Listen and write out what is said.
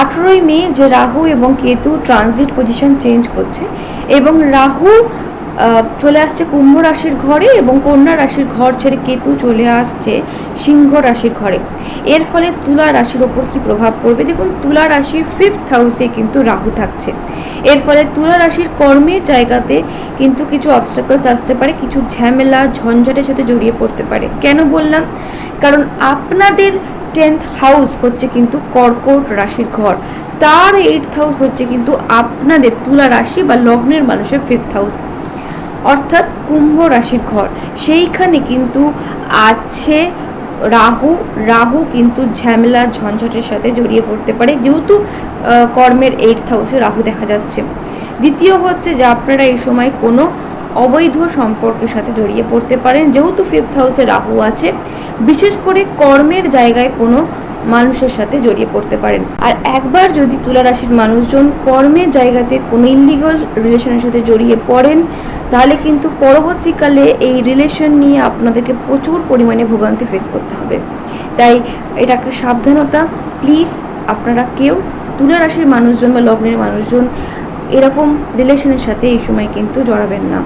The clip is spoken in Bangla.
আঠেরোই মে যে রাহু এবং কেতু ট্রানজিট পজিশন চেঞ্জ করছে এবং রাহু চলে আসছে কুম্ভ রাশির ঘরে এবং কন্যা রাশির ঘর ছেড়ে কেতু চলে আসছে সিংহ রাশির ঘরে। এর ফলে তুলা রাশির ওপর কি প্রভাব পড়বে? দেখুন, তুলা রাশির ফিফথ হাউসে কিন্তু রাহু থাকছে। এর ফলে তুলা রাশির কর্মের জায়গাতে কিন্তু কিছু অবস্টাকলস আসতে পারে, কিছু ঝামেলা, ঝঞ্ঝাটের সাথে জড়িয়ে পড়তে পারে। কেন বললাম? কারণ আপনাদের টেন্থ হাউস হচ্ছে কিন্তু কর্কট রাশির ঘর। তার এইটথ হাউস হচ্ছে কিন্তু আপনাদের তুলা রাশি বা লগ্নের মানুষের ফিফথ হাউস অর্থাৎ কুম্ভ রাশির ঘর। সেইখানে কিন্তু আছে রাহু। রাহু কিন্তু ঝামেলা, ঝঞ্ঝটের সাথে জড়িয়ে পড়তে পারে। যেহেতু কর্মের এইট হাউসে রাহু দেখা যাচ্ছে। দ্বিতীয় হচ্ছে যে আপনারা এই সময় কোনো অবৈধ সম্পর্কের সাথে জড়িয়ে পড়তে পারেন। যেহেতু ফিফথ হাউসে রাহু আছে, বিশেষ করে কর্মের জায়গায় কোনো মানুষের সাথে জড়িয়ে পড়তে পারেন। আর একবার যদি তুলা রাশির মানুষজন কর্মের জায়গাতে কোনো ইলিগাল রিলেশনের সাথে জড়িয়ে পড়েন, তাহলে কিন্তু পরবর্তীকালে এই রিলেশন নিয়ে আপনাদেরকে প্রচুর পরিমাণে ভোগান্তি ফেস করতে হবে। তাই এটা একটা সাবধানতা প্লিজ আপনারা কেউ তুলা রাশির মানুষজন বা লগ্নের মানুষজন এরকম রিলেশনের সাথে এই সময় কিন্তু জড়াবেন না।